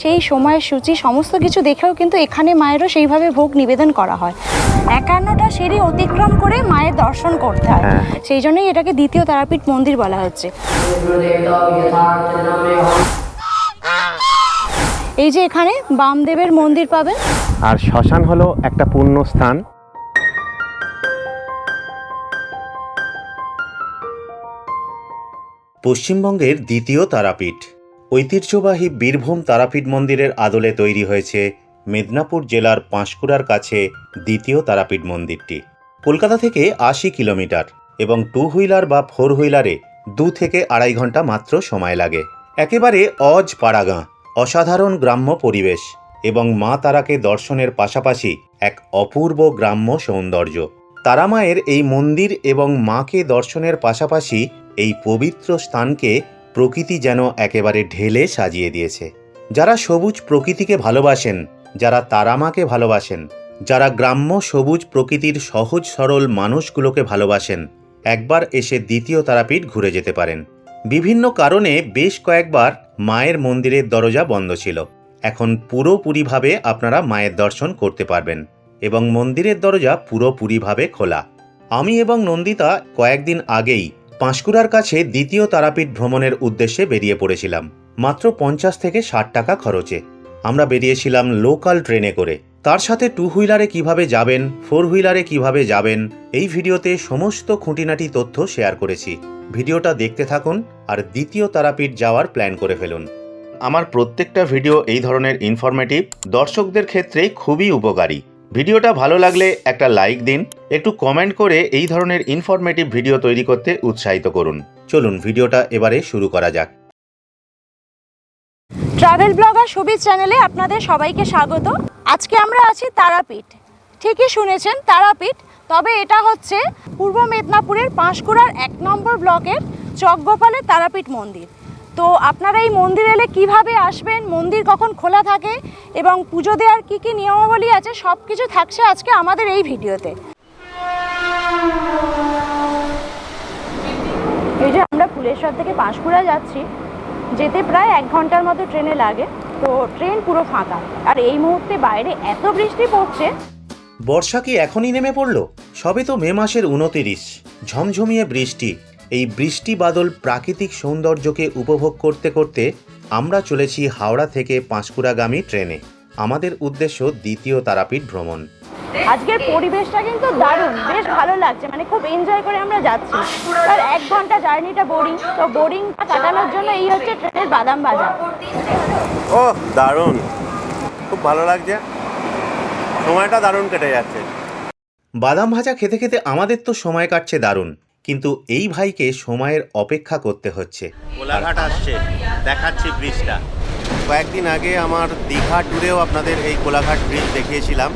সেই সময়ের সূচি সমস্ত কিছু দেখেও কিন্তু এখানে মায়েরও সেইভাবে ভোগ নিবেদন করা হয়। একান্নটা সিঁড়ি অতিক্রম করে মায়ের দর্শন করতে হয়। হ্যাঁ। সেই জন্যই এটাকে দ্বিতীয় তারাপীঠ মন্দির বলা হচ্ছে। এই যে এখানে বামদেবের মন্দির পাবেন। আর শ্মশান হলো একটা পূর্ণ স্থান। পশ্চিমবঙ্গের দ্বিতীয় তারাপীঠ। ঐতিহ্যবাহী বীরভূম তারাপীঠ মন্দিরের আদলে তৈরি হয়েছে মেদিনীপুর জেলার পাঁশকুড়ার কাছে দ্বিতীয় তারাপীঠ মন্দিরটি। কলকাতা থেকে আশি কিলোমিটার এবং টু হুইলার বা ফোর হুইলারে দু থেকে আড়াই ঘণ্টা মাত্র সময় লাগে। একেবারে অজ পাড়াগাঁ, অসাধারণ গ্রাম্য পরিবেশ এবং মা তারাকে দর্শনের পাশাপাশি এক অপূর্ব গ্রাম্য সৌন্দর্য। তারামায়ের এই মন্দির এবং মাকে দর্শনের পাশাপাশি এই পবিত্র স্থানকে প্রকৃতি যেন একেবারে ঢেলে সাজিয়ে দিয়েছে। যারা সবুজ প্রকৃতিকে ভালোবাসেন, যারা তারামাকে ভালোবাসেন, যারা গ্রাম্য সবুজ প্রকৃতির সহজ সরল মানুষগুলোকে ভালোবাসেন, একবার এসে দ্বিতীয় তারাপীঠ ঘুরে যেতে পারেন। বিভিন্ন কারণে বেশ কয়েকবার মায়ের মন্দিরের দরজা বন্ধ ছিল। এখন পুরোপুরিভাবে আপনারা মায়ের দর্শন করতে পারবেন এবং মন্দিরের দরজা পুরোপুরিভাবে খোলা। আমি এবং নন্দিতা কয়েকদিন আগেই পাঁশকুড়ার কাছে দ্বিতীয় তারাপীঠ ভ্রমণের উদ্দেশ্যে বেরিয়ে পড়েছিলাম। মাত্র পঞ্চাশ থেকে ষাট টাকা খরচে। আমরা বেরিয়েছিলাম লোকাল ট্রেনে করে। তার সাথে টু হুইলারে কীভাবে যাবেন ফোর হুইলারে কীভাবে যাবেন, এই ভিডিওতে সমস্ত খুঁটিনাটি তথ্য শেয়ার করেছি। ভিডিওটা দেখতে থাকুন আর দ্বিতীয় তারাপীঠ যাওয়ার প্ল্যান করে ফেলুন। আমার প্রত্যেকটা ভিডিও এই ধরনের ইনফরমেটিভ দর্শকদের ক্ষেত্রে খুবই উপকারী। ভিডিওটা ভালো লাগলে একটা লাইক দিন, একটু কমেন্ট করে এই ধরনের ইনফরমেটিভ ভিডিও তৈরি করতে উৎসাহিত করুন। চলুন, ভিডিওটা এবারে শুরু করা যাক। ট্রাভেল ব্লগার সুবিধ চ্যানেলে আপনাদের সবাইকে স্বাগত। আজকে আমরা আছি তারাপীঠ। ঠিকই শুনেছেন, তারাপীঠ, তবে এটা হচ্ছে পূর্ব মেদিনীপুরের পাঁশকুড়ার এক নম্বর ব্লকের চকগোপালের তারাপীঠ মন্দির। তো আপনারা এই মন্দির এলে কীভাবে আসবেন? মন্দির কখন খোলা থাকে? এবং পুজো দেওয়ার কী কী নিয়মাবলী আছে? সব কিছু থাকছে আজকে আমাদের এই ভিডিওতে। এই যে আমরা ফুলেশ্বর থেকে পাঁশকুড়া যাচ্ছি, যেতে প্রায় এক ঘণ্টার মতো ট্রেনে লাগে। তো ট্রেন পুরো ফাঁকা। আর এই মুহূর্তে বাইরে এত বৃষ্টি পড়ছে। বর্ষা কি এখনই নেমে পড়ল? সবে তো মে মাসের উনতিরিশ ঝমঝমিয়ে বৃষ্টি। এই বৃষ্টি বাদল প্রাকৃতিক সৌন্দর্যকে উপভোগ করতে করতে আমরা চলেছি হাওড়া থেকে পাঁশকুড়াগামী ট্রেনে। আমাদের উদ্দেশ্য দ্বিতীয় তারাপীঠ ভ্রমণ। আজকের পরিবেশটা কিন্তু দারুণ বেশ ভালো লাগছে মানে খুব এনজয় করে আমরা যাচ্ছি। আর এক ঘণ্টা জার্নিটা বোরিং তো বোরিংটা কাটানোর জন্য এই হচ্ছে ট্রেনের বাদাম বাজার ও দারুণ। খুব ভালো লাগছে। সময়টা দারুণ কেটে যাচ্ছে। বাদাম ভাজা খেতে খেতে আমাদের তো সময় কাটছে দারুণ। কিন্তু এই ভাইকে সময়ের অপেক্ষা করতে হচ্ছে। কোলাঘাট আসছে, দেখাচ্ছি ব্রিজটা কয়েকদিন আগে আমার দীঘা ট্যুরেও আপনাদের এই কোলাঘাট ব্রিজ দেখিয়েছিলাম।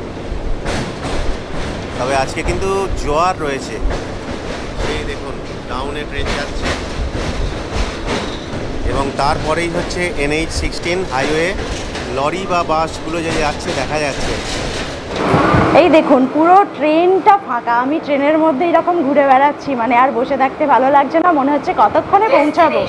তবে আজকে কিন্তু জোয়ার রয়েছে। এই দেখুন ডাউনে ট্রেন যাচ্ছে। এবং তারপরেই হচ্ছে এনএইচ সিক্সটিন হাইওয়ে লরি বা বাসগুলো যে যাচ্ছে, দেখা যাচ্ছে। এই দেখুন পুরো ট্রেনটা ফাঁকা। আমি ট্রেনের মধ্যে এরকম ঘুরে বেড়াচ্ছি মানে আর বসে থাকতে ভালো লাগছে না মনে হচ্ছে কতক্ষণে পৌঁছাবো।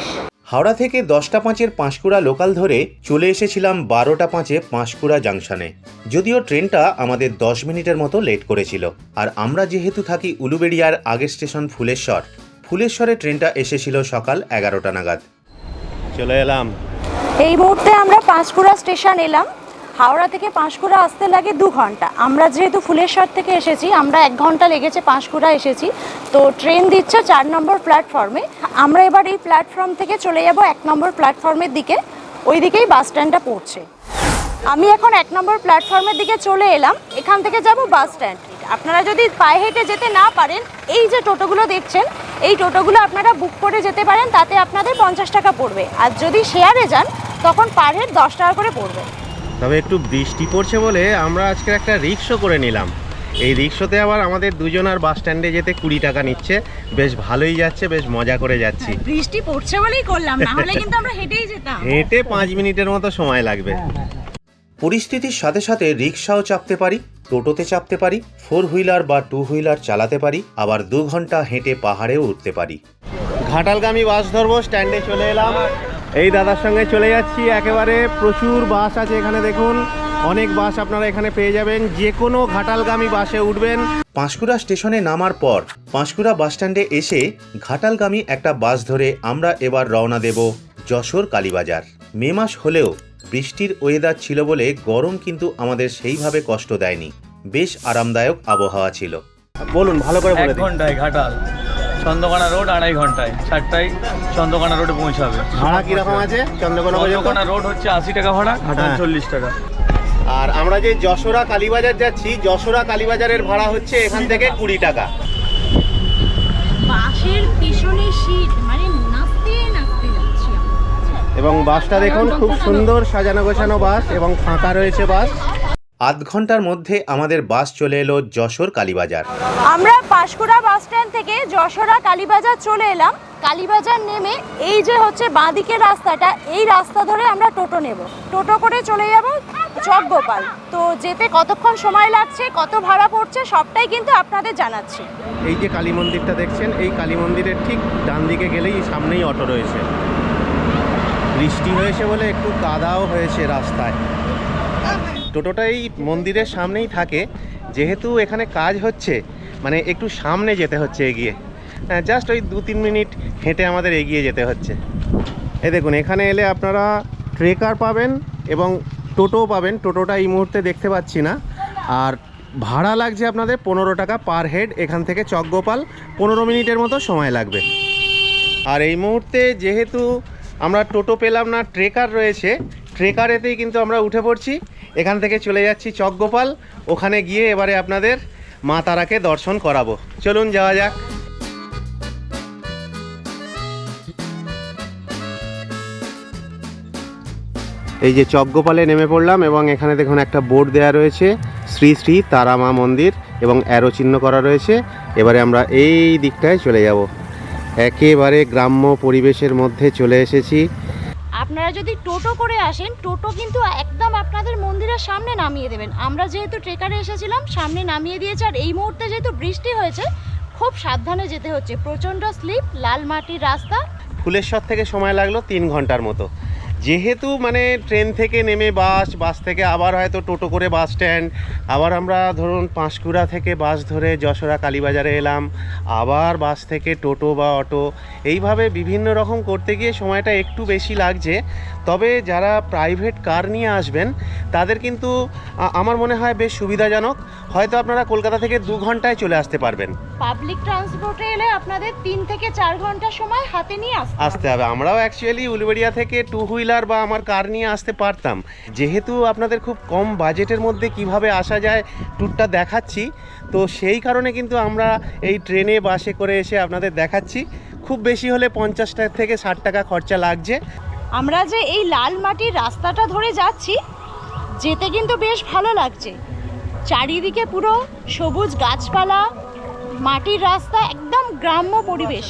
হাওড়া থেকে দশটা পাঁচের পাঁশকুড়া লোকাল ধরে চলে এসেছিলাম বারোটা পাঁচে পাঁশকুড়া জাংশনে যদিও ট্রেনটা আমাদের দশ মিনিটের মতো লেট করেছিল। আর আমরা যেহেতু থাকি উলুবেড়িয়ার আগের স্টেশন ফুলেশ্বর ফুলেশ্বরে ট্রেনটা এসেছিল সকাল এগারোটা নাগাদ। চলে এলাম। এই মুহূর্তে আমরা পাঁশকুড়া স্টেশন এলাম। হাওড়া থেকে পাঁশকুড়া আসতে লাগে দু ঘণ্টা। আমরা যেহেতু ফুলেশ্বর থেকে এসেছি, আমরা এক ঘণ্টা লেগেছে পাঁশকুড়া এসেছি। তো ট্রেন দিচ্ছে চার নম্বর প্ল্যাটফর্মে। আমরা এবার এই প্ল্যাটফর্ম থেকে চলে যাব এক নম্বর প্ল্যাটফর্মের দিকে। ওই দিকেই বাস স্ট্যান্ডটা পড়ছে। আমি এখন এক নম্বর প্ল্যাটফর্মের দিকে চলে এলাম। এখান থেকে যাব বাস স্ট্যান্ড। আপনারা যদি পায়ে হেঁটে যেতে না পারেন, এই যে টোটোগুলো দেখছেন, এই টোটোগুলো আপনারা বুক করে যেতে পারেন, তাতে আপনাদের পঞ্চাশ টাকা পড়বে। আর যদি শেয়ারে যান, তখন পার হেড দশ টাকা করে পড়বে। তবে একটু বৃষ্টি পড়ছে বলে আমরা আজকে একটা রিক্সো করে নিলাম। এই রিক্সোতে আবার আমাদের দুজনার বাস স্ট্যান্ডে যেতে কুড়ি টাকা নিচ্ছে। বেশ ভালোই যাচ্ছে বেশ মজা করে যাচ্ছি। বৃষ্টি পড়ছে বলেই করলাম না হলে কিন্তু আমরা হেঁটেই যেতাম। হেঁটে পাঁচ মিনিটের মতো সময় লাগবে। পরিস্থিতির সাথে সাথে রিক্সাও চাপতে পারি টোটোতে চাপতে পারি ফোর হুইলার বা টু হুইলার চালাতে পারি আবার দু ঘণ্টা হেঁটে পাহাড়েও উঠতে পারি। ঘাটালগামী বাস ধরবো স্ট্যান্ডে চলে এলাম। এই দাদার সঙ্গে চলে যাচ্ছি। একেবারে প্রচুর বাস আছে এখানে দেখুন। অনেক বাস আপনারা এখানে পেয়ে যাবেন। যে কোনো ঘাটালগামী বাসে উঠবেন। পাঁশকুড়া স্টেশনে নামার পর পাঁশকুড়া বাসস্ট্যান্ডে এসে ঘাটালগামী একটা বাস ধরে আমরা এবার রওনা দেব যশোর কালীবাজার। মে মাস হলেও বৃষ্টির ওয়েদার ছিল বলে গরম কিন্তু আমাদের সেইভাবে কষ্ট দেয়নি। বেশ আরামদায়ক আবহাওয়া ছিল। বলুন ভালো করে বলে দিন। ঘন্টায় ঘাটাল। চন্দ্রকোনা রোড আড়াই ঘন্টায় চারটায় চন্দ্রকোনা রোডে পৌঁছাবে। ভাড়া কীরকম আছে? চন্দ্রকোনা চন্দ্রকোনা রোড হচ্ছে আশি টাকা ভাড়া ঘাটাল হ্যাঁ। চল্লিশ টাকা। আর আমরা যে যশোরা কালীবাজার যাচ্ছি যশোরা কালীবাজারের ভাড়া হচ্ছে এখান থেকে কুড়ি টাকা। বাসের পিছনে সিট মানে নাচতে নাচতে যাচ্ছি এবং বাসটা দেখুন খুব সুন্দর সাজানো গোছানো বাস এবং ফাঁকা রয়েছে বাস। আধ ঘণ্টার মধ্যে আমাদের বাস চলে এলো যশোর কালীবাজার। আমরা পাঁশকুড়া বাস স্ট্যান্ড থেকে যশোরা কালীবাজার চলে এলাম। কালীবাজার নেমে এই যে হচ্ছে বাঁদিকের রাস্তাটা এই রাস্তা ধরে আমরা টোটো নেব। টোটো করে চলে যাব চকগোপাল। তো যেতে কতক্ষণ সময় লাগছে কত ভাড়া পড়ছে সবটাই কিন্তু আপনাদের জানাচ্ছি। এই যে কালী মন্দিরটা দেখছেন এই কালী মন্দিরের ঠিক ডান দিকে গেলেই সামনেই অটো রয়েছে। বৃষ্টি হয়েছে বলে একটু কাদাও হয়েছে রাস্তায়। টোটোটা এই মন্দিরের সামনেই থাকে। যেহেতু এখানে কাজ হচ্ছে মানে একটু সামনে যেতে হচ্ছে এগিয়ে। হ্যাঁ জাস্ট ওই দু তিন মিনিট হেঁটে আমাদের এগিয়ে যেতে হচ্ছে। এ দেখুন, এখানে এলে আপনারা ট্রেকার পাবেন এবং টোটো পাবেন। টোটোটা এই মুহূর্তে দেখতে পাচ্ছি না। আর ভাড়া লাগছে আপনাদের পনেরো টাকা পার হেড, এখান থেকে চকগোপাল। পনেরো মিনিটের মতো সময় লাগবে। আর এই মুহূর্তে যেহেতু আমরা টোটো পেলাম না, ট্রেকার রয়েছে, ট্রেকারেতেই কিন্তু আমরা উঠে পড়ছি। এখান থেকে চলে যাচ্ছি চকগোপাল। ওখানে গিয়ে এবারে আপনাদের মা তারাকে দর্শন করাবো। চলুন যাওয়া যাক। এই যে চকগোপালে নেমে পড়লাম এবং এখানে দেখুন একটা বোর্ড দেওয়া রয়েছে, শ্রী শ্রী তারামা মন্দির এবং অ্যারো চিহ্ন করা রয়েছে। এবারে আমরা এই দিকটায় চলে যাব। একেবারে গ্রাম্য পরিবেশের মধ্যে চলে এসেছি। আপনারা যদি টোটো করে আসেন, টোটো কিন্তু একদম আপনাদের মন্দিরের সামনে নামিয়ে দেবেন। আমরা যেহেতু ট্রেকারে এসেছিলাম, সামনে নামিয়ে দিয়েছে, আর এই মুহূর্তে যেহেতু বৃষ্টি হয়েছে, খুব সাবধানে যেতে হচ্ছে। প্রচণ্ড স্লিপ লাল মাটির রাস্তা। ফুলেশ্বর থেকে সময় লাগল তিন ঘণ্টার মতো। যেহেতু মানে ট্রেন থেকে নেমে বাস বাস থেকে আবার হয়তো টোটো করে বাস স্ট্যান্ড, আবার আমরা ধরুন পাঁশকুড়া থেকে বাস ধরে যশোরা কালীবাজারে এলাম, আবার বাস থেকে টোটো বা অটো, এইভাবে বিভিন্ন রকম করতে গিয়ে সময়টা একটু বেশি লাগছে। তবে যারা প্রাইভেট কার নিয়ে আসবেন তাদের কিন্তু আমার মনে হয় বেশ সুবিধাজনক। হয়তো আপনারা কলকাতা থেকে দু ঘন্টায় চলে আসতে পারবেন। পাবলিক ট্রান্সপোর্টে এলে আপনাদের তিন থেকে চার ঘণ্টা সময় হাতে নিয়ে আসতে হবে। আসতে হবে। আমরাও অ্যাকচুয়ালি উলবেড়িয়া থেকে টু হুইলার বা আমার কার নিয়ে আসতে পারতাম। যেহেতু আপনাদের খুব কম বাজেটের মধ্যে কীভাবে আসা যায় ট্যুরটা দেখাচ্ছি তো সেই কারণে কিন্তু আমরা এই ট্রেনে বাসে করে এসে আপনাদের দেখাচ্ছি। খুব বেশি হলে পঞ্চাশ টাকা থেকে ষাট টাকা খরচা লাগছে। আমরা যে এই লাল মাটির রাস্তাটা ধরে যাচ্ছি যেতে কিন্তু বেশ ভালো লাগছে। চারিদিকে পুরো সবুজ গাছপালা মাটির রাস্তা একদম গ্রাম্য পরিবেশ।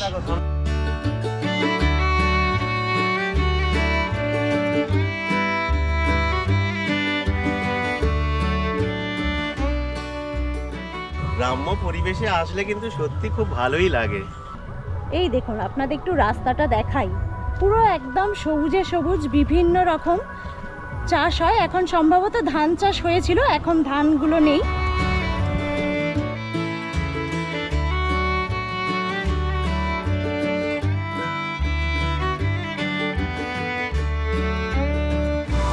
গ্রাম্য পরিবেশে আসলে কিন্তু সত্যি খুব ভালোই লাগে। এই দেখুন আপনাদের একটু রাস্তাটা দেখাই। পুরো একদম সবুজে সবুজ, বিভিন্ন রকম চাষ হয়। এখন সম্ভবত ধান চাষ হয়েছিল, এখন ধানগুলো নেই।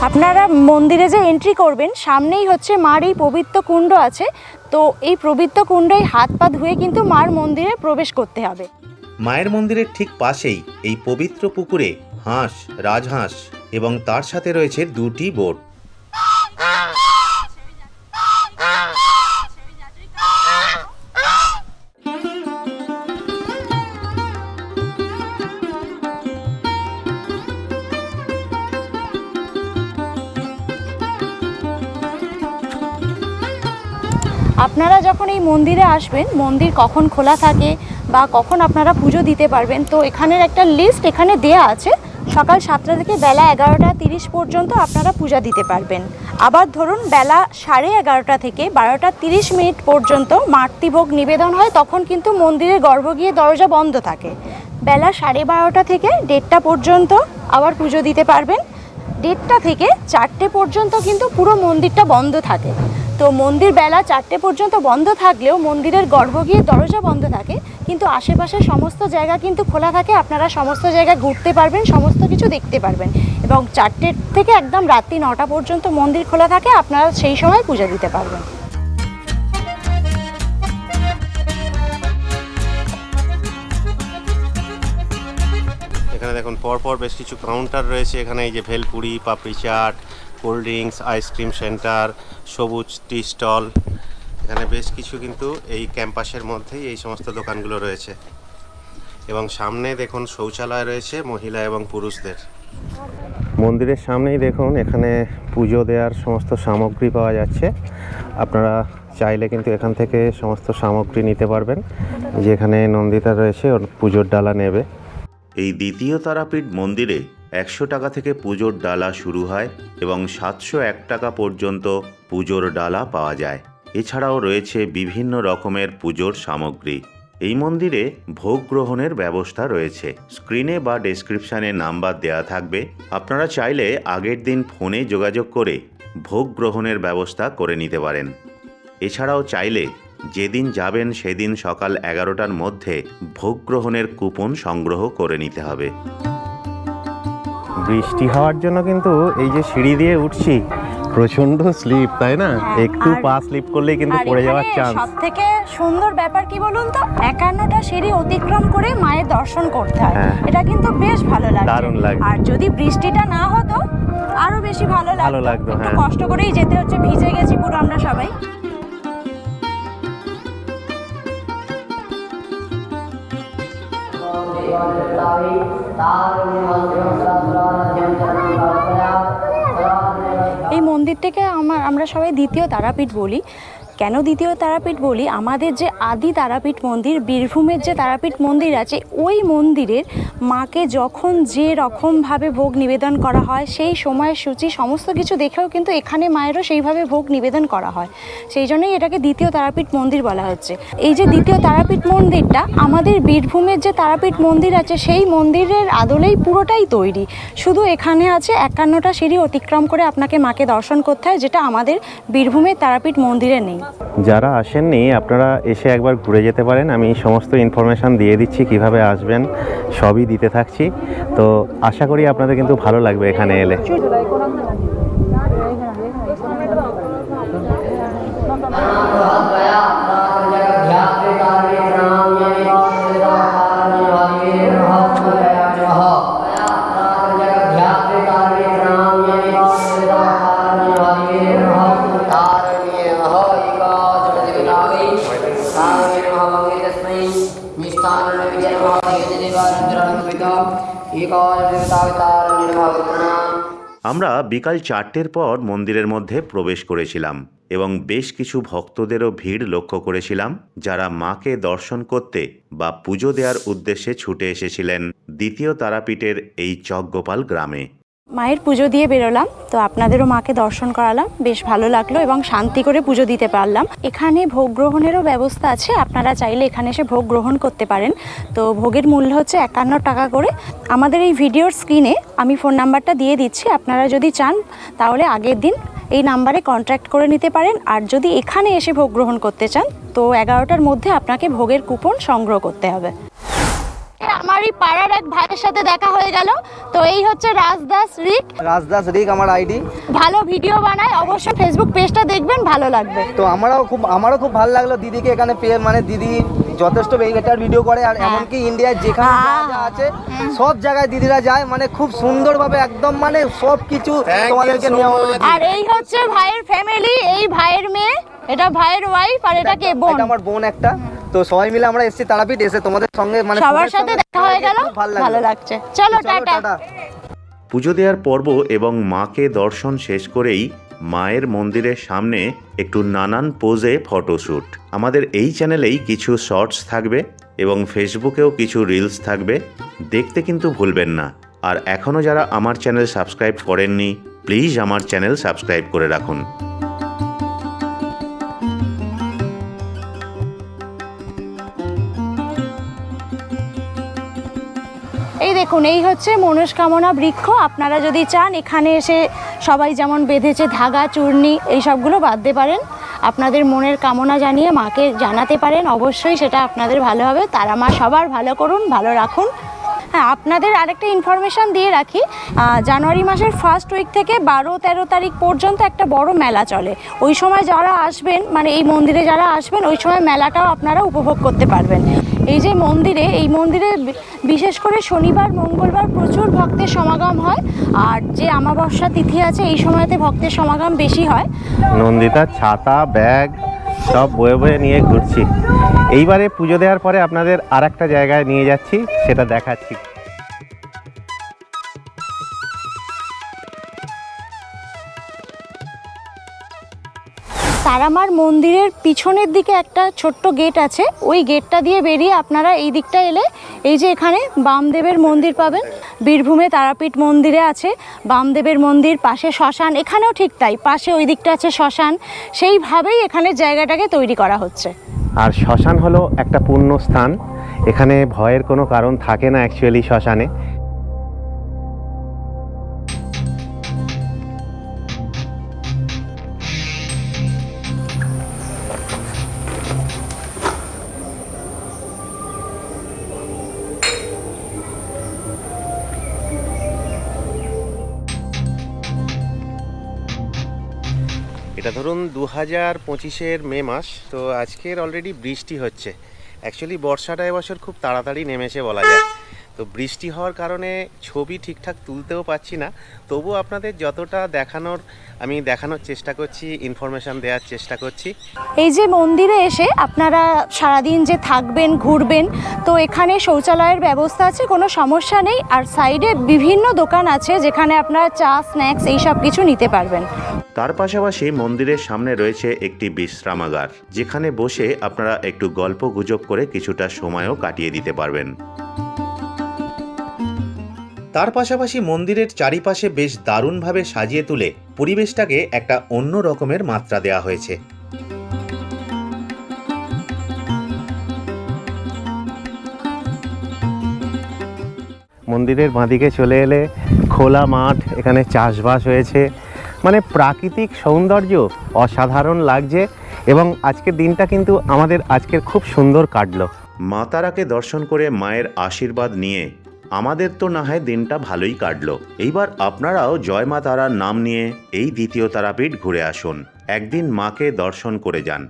আপনারা মন্দিরে যে এন্ট্রি করবেন, সামনেই হচ্ছে মার এই পবিত্র কুণ্ড আছে। তো এই পবিত্র কুণ্ডে হাত পা ধুয়ে কিন্তু মার মন্দিরে প্রবেশ করতে হবে। মায়ের মন্দিরের ঠিক পাশেই এই পবিত্র পুকুরে হাঁস, রাজহাঁস এবং তার সাথে রয়েছে দুটি বোট। আপনারা যখন এই মন্দিরে আসবেন, মন্দির কখন খোলা থাকে বা কখন আপনারা পুজো দিতে পারবেন। তো এখানের একটা লিস্ট এখানে দেয়া আছে। সকাল সাতটা থেকে বেলা এগারোটা তিরিশ পর্যন্ত আপনারা পূজা দিতে পারবেন। আবার ধরুন বেলা সাড়ে এগারোটা থেকে বারোটা তিরিশ মিনিট পর্যন্ত মাতৃভোগ নিবেদন হয়, তখন কিন্তু মন্দিরের গর্ভগৃহে দরজা বন্ধ থাকে। বেলা সাড়ে বারোটা থেকে দেড়টা পর্যন্ত আবার পুজো দিতে পারবেন। দেড়টা থেকে চারটে পর্যন্ত কিন্তু পুরো মন্দিরটা বন্ধ থাকে। তো মন্দির বেলা চারটে পর্যন্ত বন্ধ থাকলেও মন্দিরের গর্ভগৃহে দরজা বন্ধ থাকে কিন্তু আশেপাশের সমস্ত জায়গা কিন্তু খোলা থাকে, আপনারা সমস্ত জায়গা ঘুরতে পারবেন, সমস্ত কিছু দেখতে পারবেন। এবং চারটে থেকে একদম রাত্রি নটা পর্যন্ত মন্দির খোলা থাকে, আপনারা সেই সময় পূজা দিতে পারবেন। এখানে দেখুন, পরপর বেশ কিছু কাউন্টার রয়েছে। এখানে এই যে bhelpuri, papdi chaat, cold drinks, ice cream centre, সবুজ টি স্টল এখানে বেশ কিছু কিন্তু এই ক্যাম্পাসের মধ্যেই এই সমস্ত দোকানগুলো রয়েছে। এবং সামনে দেখুন শৌচালয় রয়েছে মহিলা এবং পুরুষদের। মন্দিরের সামনেই দেখুন এখানে পুজো দেওয়ার সমস্ত সামগ্রী পাওয়া যাচ্ছে। আপনারা চাইলে কিন্তু এখান থেকে সমস্ত সামগ্রী নিতে পারবেন। যেখানে নন্দিতা রয়েছে, ওর পুজোর ডালা নেবে। এই দ্বিতীয় তারাপীঠ মন্দিরে একশো টাকা থেকে পুজোর ডালা শুরু হয় এবং সাতশো এক টাকা পর্যন্ত পুজোর ডালা পাওয়া যায়। এছাড়াও রয়েছে বিভিন্ন রকমের পুজোর সামগ্রী। এই মন্দিরে ভোগ গ্রহণের ব্যবস্থা রয়েছে। স্ক্রিনে বা ডেসক্রিপশানে নাম্বার দেওয়া থাকবে। আপনারা চাইলে আগের দিন ফোনে যোগাযোগ করে ভোগ গ্রহণের ব্যবস্থা করে নিতে পারেন। এছাড়াও চাইলে যেদিন যাবেন সেদিন সকাল এগারোটার মধ্যে ভোগ গ্রহণের কুপন সংগ্রহ করে নিতে হবে। বৃষ্টি হওয়ার জন্য কিন্তু এই যে সিঁড়ি দিয়ে উঠছি প্রচণ্ড স্লিপ তাই না? হ্যাঁ, একটু পা স্লিপ করলেই কিন্তু পড়ে যাওয়ার চান্স সব থেকে সুন্দর ব্যাপার কি বলুন তো? একান্নটা সিঁড়ি অতিক্রম করে মায়ের দর্শন করতে হয়। হ্যাঁ। এটা কিন্তু বেশ ভালো লাগে দারুণ লাগছে। আর যদি বৃষ্টিটা না হতো আরও বেশি ভালো লাগতো। ভালো লাগতো, একটু হ্যাঁ। কষ্ট করেই যেতে হচ্ছে ভিজে গেছি পুরো আমরা সবাই। এই মন্দিরটাকে আমার আমরা সবাই দ্বিতীয় তারাপীঠ বলি। কেন দ্বিতীয় তারাপীঠ বলি? আমাদের যে আদি তারাপীঠ মন্দির, বীরভূমের যে তারাপীঠ মন্দির আছে, ওই মন্দিরের মাকে যখন যে রকমভাবে ভোগ নিবেদন করা হয়, সেই সময় সূচি, সমস্ত কিছু দেখেও কিন্তু এখানে মায়েরও সেইভাবে ভোগ নিবেদন করা হয়। সেই জন্যই এটাকে দ্বিতীয় তারাপীঠ মন্দির বলা হচ্ছে। এই যে দ্বিতীয় তারাপীঠ মন্দিরটা, আমাদের বীরভূমের যে তারাপীঠ মন্দির আছে, সেই মন্দিরের আদলেই পুরোটাই তৈরি। শুধু এখানে আছে একান্নটা সিঁড়ি অতিক্রম করে আপনাকে মাকে দর্শন করতে হয়, যেটা আমাদের বীরভূমের তারাপীঠ মন্দিরে নেই। যারা আসেননি, আপনারা এসে একবার ঘুরে যেতে পারেন। আমি সমস্ত ইনফরমেশান দিয়ে দিচ্ছি, কীভাবে আসবেন, সবই দিতে থাকছি। তো আশা করি আপনাদের কিন্তু ভালো লাগবে এখানে এলে। বিকাল চারটের পর মন্দিরের মধ্যে প্রবেশ করেছিলাম এবং বেশ কিছু ভক্তদেরও ভিড় লক্ষ্য করেছিলাম যারা মাকে দর্শন করতে বা পুজো দেওয়ার উদ্দেশ্যে ছুটে এসেছিলেন দ্বিতীয় তারাপীঠের এই চকগোপাল গ্রামে। মায়ের পুজো দিয়ে বেরোলাম, তো আপনাদেরও মাকে দর্শন করালাম। বেশ ভালো লাগল এবং শান্তি করে পুজো দিতে পারলাম। এখানে ভোগ গ্রহণেরও ব্যবস্থা আছে, আপনারা চাইলে এখানে এসে ভোগ গ্রহণ করতে পারেন। তো ভোগের মূল্য হচ্ছে একান্ন টাকা করে। আমাদের এই ভিডিওর স্ক্রিনে আমি ফোন নাম্বারটা দিয়ে দিচ্ছি, আপনারা যদি চান তাহলে আগের দিন এই নাম্বারে কন্ট্যাক্ট করে নিতে পারেন। আর যদি এখানে এসে ভোগ গ্রহণ করতে চান, তো এগারোটার মধ্যে আপনাকে ভোগের কুপন সংগ্রহ করতে হবে। আমারই পাড়ার এক ভাইয়ের সাথে দেখা হয়ে গেল। তো এই হচ্ছে রাজদাস রিক। রাজদাস রিক আমার আইডি। ভালো ভিডিও বানায় অবশ্যই ফেসবুক পেজটা দেখবেন ভালো লাগবে। তো আমারও খুব আমারও খুব ভালো লাগল দিদিকে এখানে পেয়ে মানে দিদি যথেষ্ট বেটার ভিডিও করে আর এমনকি ইন্ডিয়ার যেখানে যা যা আছে সব জায়গায় দিদিরা যায় মানে খুব সুন্দরভাবে একদম মানে সব কিছু তোমাদেরকে আর এই হচ্ছে ভাইয়ের ফ্যামিলি এই ভাইয়ের মেয়ে এটা ভাইয়ের ওয়াইফ আর এটা কে বোন? এটা আমার বোন একটা। তো সবাই মিলে আমরা এসেছি তারাপীঠ এসে তোমাদের সঙ্গে মানে সবার সাথে দেখা হয়ে গেল? ভালো ভালো লাগছে। চলো টাটা। পুজো দেওয়ার পর্ব এবং মাকে দর্শন শেষ করেই মায়ের মন্দিরের সামনে একটু নানান পোজে ফটোশ্যুট আমাদের এই চ্যানেলেই কিছু শর্টস থাকবে এবং ফেসবুকেও কিছু রিলস থাকবে। দেখতে কিন্তু ভুলবেন না। আর এখনও যারা আমার চ্যানেল সাবস্ক্রাইব করেননি প্লিজ আমার চ্যানেল সাবস্ক্রাইব করে রাখুন। দেখুন এই হচ্ছে মনস্কামনা বৃক্ষ। আপনারা যদি চান, এখানে এসে সবাই যেমন বেঁধেছে ধাগা, চূর্ণি, এই সবগুলো বাঁধতে পারেন। আপনাদের মনের কামনা জানিয়ে মাকে জানাতে পারেন। অবশ্যই সেটা আপনাদের ভালো হবে। তারা মা সবার ভালো করুন, ভালো রাখুন। হ্যাঁ আপনাদের আরেকটা ইনফরমেশান দিয়ে রাখি। জানুয়ারি মাসের ফার্স্ট উইক থেকে বারো, তেরো তারিখ পর্যন্ত একটা বড় মেলা চলে। ওই সময় যারা আসবেন মানে এই মন্দিরে যারা আসবেন, ওই সময় মেলাটাও আপনারা উপভোগ করতে পারবেন। এই যে মন্দিরে, এই মন্দিরে বিশেষ করে শনিবার, মঙ্গলবার প্রচুর ভক্তের সমাগম হয়। আর যে আমাবস্যা তিথি আছে, এই সময়তে ভক্তের সমাগম বেশি হয়। নন্দিতা, ছাতা, ব্যাগ সব বয়ে বয়ে নিয়ে ঘুরছি। এইবারে পুজো দেওয়ার পরে আপনাদের আর একটা জায়গায় নিয়ে যাচ্ছি, সেটা দেখাচ্ছি। তারামার মন্দিরের পিছনের দিকে একটা ছোট্ট গেট আছে। ওই গেটটা দিয়ে বেরিয়ে আপনারা এই দিকটা এলে এই যে এখানে বামদেবের মন্দির পাবেন। বীরভূমে তারাপীঠ মন্দিরে আছে। বামদেবের মন্দির, পাশে শ্মশান, এখানেও ঠিক তাই। পাশে ওই দিকটা আছে শ্মশান। সেইভাবেই এখানে জায়গাটাকে তৈরি করা হচ্ছে। আর শ্মশান হলো একটা পূর্ণ স্থান এখানে ভয়ের কোনো কারণ থাকে না অ্যাকচুয়ালি শ্মশানে। ধরুন দু হাজার পঁচিশের মে মাস, তো আজকের অলরেডি বৃষ্টি হচ্ছে। অ্যাকচুয়ালি বর্ষাটা এবছর খুব তাড়াতাড়ি নেমেছে বলা যায়। তো বৃষ্টি হওয়ার কারণে ছবি ঠিকঠাক তুলতেও পাচ্ছি না। তবু আপনাদের যতটা দেখানোর, আমি দেখানোর চেষ্টা করছি ইনফরমেশান দেওয়ার চেষ্টা করছি। এই যে মন্দিরে এসে আপনারা সারাদিন যে থাকবেন, ঘুরবেন, তো এখানে শৌচালয়ের ব্যবস্থা আছে, কোনো সমস্যা নেই। আর সাইডে বিভিন্ন দোকান আছে, যেখানে আপনারা চা স্ন্যাক্স এই সব কিছু নিতে পারবেন। তার পাশাপাশি মন্দিরের সামনে রয়েছে একটি বিশ্রামাগার, যেখানে বসে আপনারা একটু গল্প গুজব করে কিছুটা সময়ও কাটিয়ে দিতে পারবেন। তার পাশাপাশি মন্দিরের চারিপাশে বেশ দারুণভাবে সাজিয়ে তুলে পরিবেশটাকে একটা অন্য রকমের মাত্রা দেওয়া হয়েছে। মন্দিরের বাঁদিকে চলে এলে খোলা মাঠ, এখানে চাষবাস হয়েছে। মানে প্রাকৃতিক সৌন্দর্য অসাধারণ লাগছে এবং আজকের দিনটা কিন্তু আমাদের আজকের খুব সুন্দর কাটলো। মা তারাকে দর্শন করে মায়ের আশীর্বাদ নিয়ে আমাদের তো না হয় দিনটা ভালোই কাটলো। এইবার আপনারাও জয় মা তারার নাম নিয়ে এই দ্বিতীয় তারাপীঠ ঘুরে আসুন। একদিন মাকে দর্শন করে যান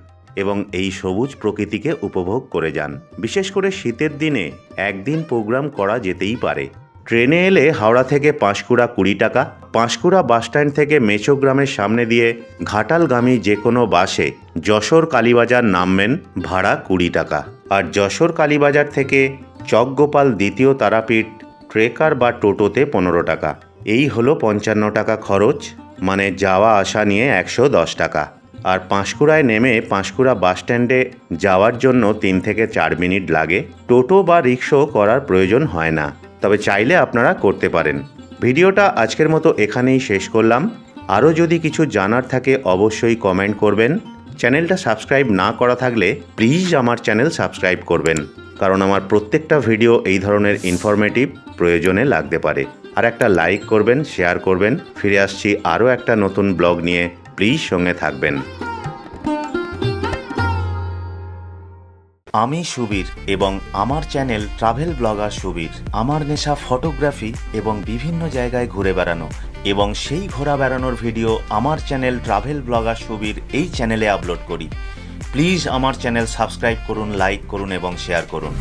এবং এই সবুজ প্রকৃতিকে উপভোগ করে যান। বিশেষ করে শীতের দিনে একদিন প্রোগ্রাম করা যেতেই পারে। ট্রেনে এলে হাওড়া থেকে পাঁশকুড়া কুড়ি টাকা, পাঁশকুড়া বাসস্ট্যান্ড থেকে মেচোগ্রামের সামনে দিয়ে ঘাটালগামী যে কোনো বাসে যশোর কালীবাজার নামবেন ভাড়া কুড়ি টাকা। আর যশোর কালীবাজার থেকে চকগোপাল দ্বিতীয় তারাপীঠ ট্রেকার বা টোটোতে পনেরো টাকা। এই হলো পঞ্চান্ন টাকা খরচ মানে যাওয়া আসা নিয়ে একশো দশ টাকা। আর পাঁশকুড়ায় নেমে পাঁশকুড়া বাসস্ট্যান্ডে যাওয়ার জন্য তিন থেকে চার মিনিট লাগে। টোটো বা রিক্সো করার প্রয়োজন হয় না। তবে চাইলে আপনারা করতে পারেন। ভিডিওটা আজকের মতো এখানেই শেষ করলাম। আরও যদি কিছু জানার থাকে অবশ্যই কমেন্ট করবেন। চ্যানেলটা সাবস্ক্রাইব না করা থাকলে প্লিজ আমার চ্যানেল সাবস্ক্রাইব করবেন। কারণ আমার প্রত্যেকটা ভিডিও এই ধরনের ইনফরমেটিভ প্রয়োজনে লাগতে পারে। আর একটা লাইক করবেন শেয়ার করবেন। ফিরে আসছি আরও একটা নতুন ব্লগ নিয়ে। প্লিজ সঙ্গে থাকবেন। আমি সুবীর এবং আমার চ্যানেল ট্রাভেল ব্লগার সুবীর। আমার নেশা ফটোগ্রাফি এবং বিভিন্ন জায়গায় ঘুরে বেড়ানো এবং সেই ঘোরা বেড়ানোর ভিডিও আমার চ্যানেল ট্রাভেল ব্লগার সুবীর এই চ্যানেলে আপলোড করি। প্লিজ আমার চ্যানেল সাবস্ক্রাইব করুন, লাইক করুন এবং শেয়ার করুন।